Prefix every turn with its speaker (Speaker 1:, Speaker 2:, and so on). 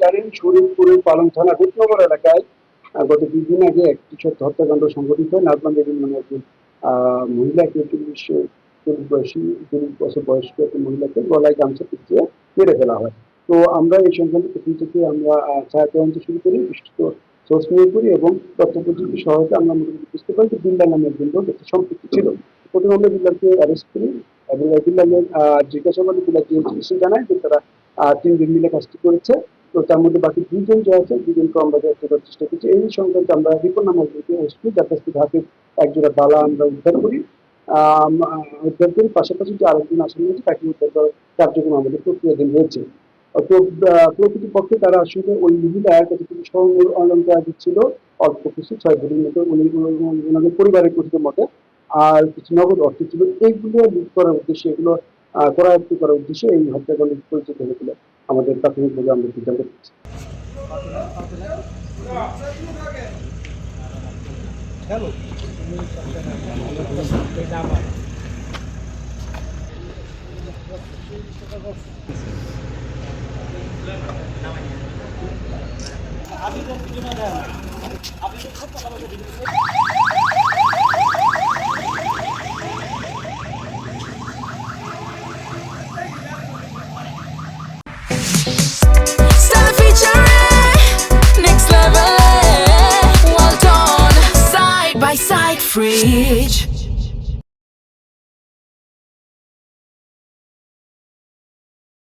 Speaker 1: জানেন পালং থানা এলাকায় গত আগে হত্যাকাণ্ড সংঘটিত হয় একজন মহিলাকে চল্লিশ চল্লিশ বয়সী, চল্লিশ বছর বয়স্ক মহিলাকে গলায় গামছা মেরে ফেলা হয়। তো আমরা এই সংক্রান্ত প্রথম থেকে আমরা ছায়া তদন্ত শুরু করি সোর্স নিয়ে করি এবং তথ্য প্রযুক্তি সহায়তা আমরা মোটামুটি বুঝতে পারি যে বিল্লাল নামে একজন লোক একটি সম্পৃক্ত ছিল। প্রথমে আমরা বিল্লালকে অ্যারেস্ট করি এবং বিল্লাল জিএমসি জানায় যে তারা তিনজন মিলে কাজটি করেছে। তো তার মধ্যে বাকি দুজন যে আছে, দুজনকে আমরা গ্রেফতার করার চেষ্টা করছি, এই সংক্রান্তে আমরা রিপোর্ট নামক একজনকে অ্যারেস্ট যার কাছ থেকে হাতের একজোড়া বালা আমরা উদ্ধার করি। উদ্ধার করি। পাশাপাশি যে আরেকজন আসামি আছে, তাকে উদ্ধার করার কার্যক্রম আমাদের প্রক্রিয়াধীন রয়েছে তো প্রকৃতপক্ষে তারা আসলে ওই মহিলার কাছে কিছু স্বর্ণ অলঙ্কার ছিল অল্প কিছু, ছয় ভরির মতো উনি ওনাদের পরিবারের কথিত মতে। আর কিছু নগদ অর্থ ছিল। এইগুলো লুট করার উদ্দেশ্যে এগুলো করায়ত্ত করার উদ্দেশ্যে এই হত্যাকাণ্ড পরিচিত হয়েছিল আমাদের প্রাথমিকভাবে আমরা সিদ্ধান্ত নিচ্ছি
Speaker 2: Stella featuring next level. Fridge.